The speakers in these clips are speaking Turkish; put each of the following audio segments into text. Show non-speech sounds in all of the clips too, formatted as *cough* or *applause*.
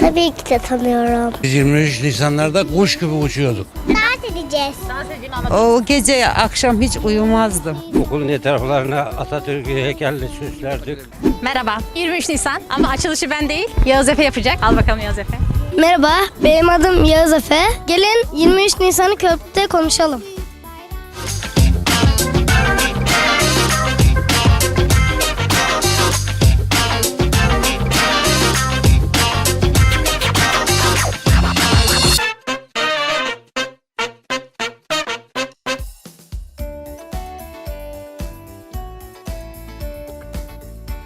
Tabii ki de tanıyorum. Biz 23 Nisanlarda kuş gibi uçuyorduk. Dans edeceğiz. O gece akşam hiç uyumazdım. Okulun etraflarına Atatürk heykelini süslerdik. Merhaba. 23 Nisan ama açılışı ben değil. Yağız Efe yapacak. Al bakalım Yağız Efe. Merhaba, benim adım Yağız Efe. Gelin 23 Nisan'ı köprüde konuşalım.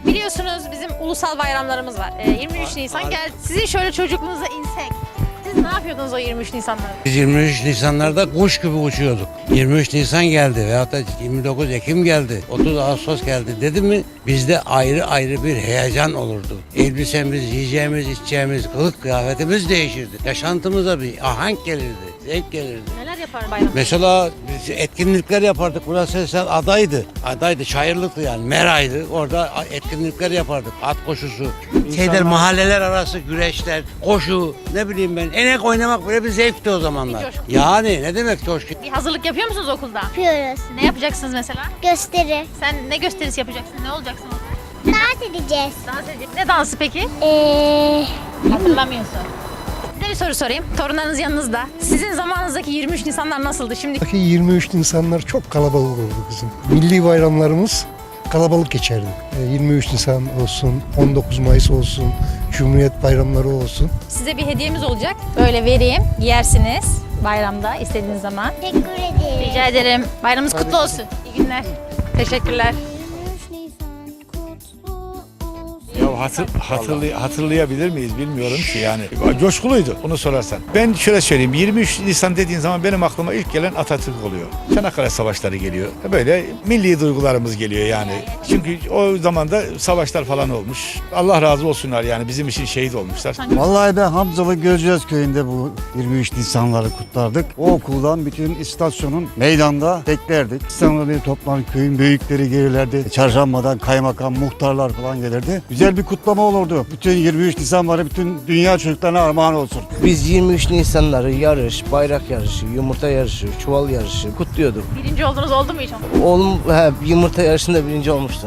Biliyorsunuz bizim ulusal bayramlarımız var. Ee, 23 Nisan gel. Sizin şöyle çocukluğunuza insek. Siz ne yapıyordunuz o 23 Nisan'da? Biz 23 Nisanlarda kuş gibi uçuyorduk. 23 Nisan geldi veyahut da 29 Ekim geldi, 30 Ağustos geldi dedi mi bizde ayrı ayrı bir heyecan olurdu. Elbisemiz, yiyeceğimiz, içeceğimiz, kılık kıyafetimiz değişirdi. Yaşantımıza bir ahenk gelirdi, zevk gelirdi. Yapar bayram? Mesela biz etkinlikler yapardık. Burası esen adaydı. Adaydı, şairlikti yani. Meraydı. Orada etkinlikler yapardık. At koşusu, şeyler, mahalleler arası güreşler, koşu, ne bileyim ben. Enek oynamak böyle bir zevkti o zamanlar. Bir coşku. Yani ne demek coşku? Bir hazırlık yapıyor musunuz okulda? Yapıyoruz. Ne yapacaksınız mesela? Gösteri. Sen ne gösterisi yapacaksın? Ne olacaksın orada? Dans edeceğiz. Dans edeceksin. Ne dansı peki? Ee, Hatırlamıyorsun. Bir soru sorayım. Torunlarınız yanınızda. Sizin zamanınızdaki 23 Nisanlar nasıldı? Şimdi Ki 23 Nisanlar çok kalabalık oldu bizim. Milli bayramlarımız kalabalık geçerdi. E, 23 Nisan olsun, 19 Mayıs olsun, Cumhuriyet bayramları olsun. size bir hediyemiz olacak. Böyle vereyim. Giyersiniz bayramda istediğiniz zaman. teşekkür ederim. Rica ederim. Bayramınız kutlu olsun. İyi günler. Teşekkürler. Hatır, hatırlay- hatırlayabilir miyiz bilmiyorum ki yani. Coşkuluydu onu sorarsan. Ben şöyle söyleyeyim 23 Nisan dediğin zaman benim aklıma ilk gelen Atatürk oluyor. Çanakkale Savaşları geliyor. Böyle milli duygularımız geliyor yani. Çünkü o zaman da savaşlar falan olmuş. Allah razı olsunlar yani bizim için şehit olmuşlar. Vallahi ben Hamzalı Gölcez köyünde bu 23 Nisanları kutlardık. O okuldan bütün istasyonun meydanda beklerdik. İstanbul'da toplan köyün büyükleri gelirlerdi. Çarşamba'dan kaymakam, muhtarlar falan gelirdi. Güzel bir kutlama olurdu. Bütün 23 Nisanları bütün dünya çocuklarına armağan olsun. Biz 23 Nisanları yarış, bayrak yarışı, yumurta yarışı, çuval yarışı kutluyorduk. Birinci oldunuz oldu mu hiç? Oğlum he, yumurta yarışında birinci olmuştu.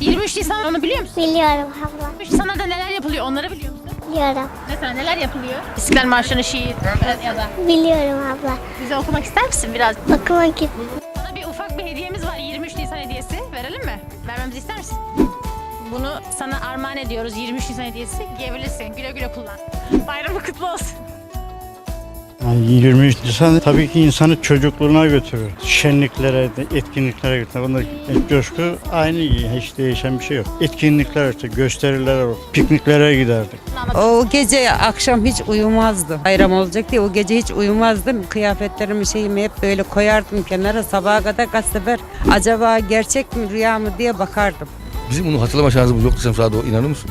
23 Nisan onu biliyor musun? Biliyorum abla. 23 Nisan'da neler yapılıyor onları biliyor musun? Biliyorum. Mesela neler yapılıyor? İstiklal Marşı'nı, şiir ya da. Biliyorum abla. Bize okumak ister misin biraz? Okuma git. Sana bir ufak bir hediyemiz var 23 Nisan hediyesi. Verelim mi? Vermemizi ister misin? Bunu sana armağan ediyoruz 23 Nisan hediyesi. Giyebilirsin. Güle güle kullan. Bayramı kutlu olsun. Yani 23 Nisan tabii ki insanı çocukluğuna götürür. Şenliklere, etkinliklere götürür. Bunda coşku aynı hiç değişen bir şey yok. Etkinlikler işte gösteriler, pikniklere giderdik. O gece akşam hiç uyumazdım. Bayram olacak diye o gece hiç uyumazdım. Kıyafetlerimi şeyimi hep böyle koyardım kenara. Sabaha kadar kaç sefer acaba gerçek mi rüya mı diye bakardım. Bizim bunu hatırlama şansımız yoktu sen Sado inanır mısın?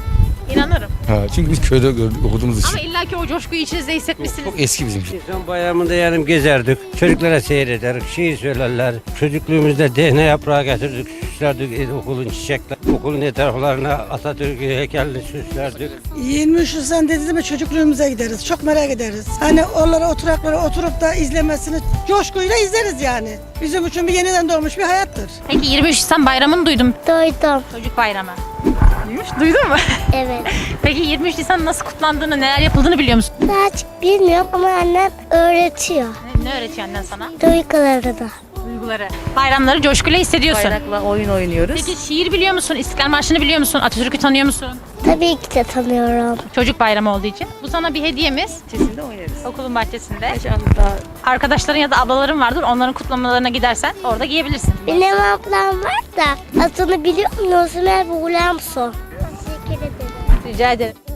Ha, çünkü biz köyde gördük okuduğumuz için. Ama illaki o coşkuyu içinizde hissetmişsiniz. Çok eski bizim için. Nisan bayramında yani gezerdik. Çocuklara seyrederdik. Şiir söylerler. Çocukluğumuzda DNA yaprağı getirdik. Süslerdik e, okulun çiçekler. Okulun etraflarına Atatürk heykelini süslerdik. 23 Nisan dediğimiz mi çocukluğumuza gideriz. Çok merak ederiz. Hani oralara oturaklara oturup da izlemesini coşkuyla izleriz yani. Bizim için bir yeniden doğmuş bir hayattır. Peki 23 Nisan bayramını duydum. Duydum. Çocuk bayramı. Duymuş, duydun mu? Evet. *laughs* Peki 23 Nisan nasıl kutlandığını, neler yapıldığını biliyor musun? Daha çok bilmiyorum ama annem öğretiyor. Ne, ne öğretiyor annen sana? Duyguları da. Duyguları. Bayramları coşkuyla hissediyorsun. Bayrakla oyun oynuyoruz. Peki şiir biliyor musun? İstiklal Marşı'nı biliyor musun? Atatürk'ü tanıyor musun? Tabii ki de tanıyorum. Çocuk bayramı olduğu için. Bu sana bir hediyemiz. Bahçesinde oynarız. Okulun bahçesinde. Daha Arkadaşların ya da ablaların vardır. Onların kutlamalarına gidersen orada giyebilirsin. Benim ablam var da adını biliyor musun? Ömer Buğulamson. Teşekkür ederim. Rica ederim.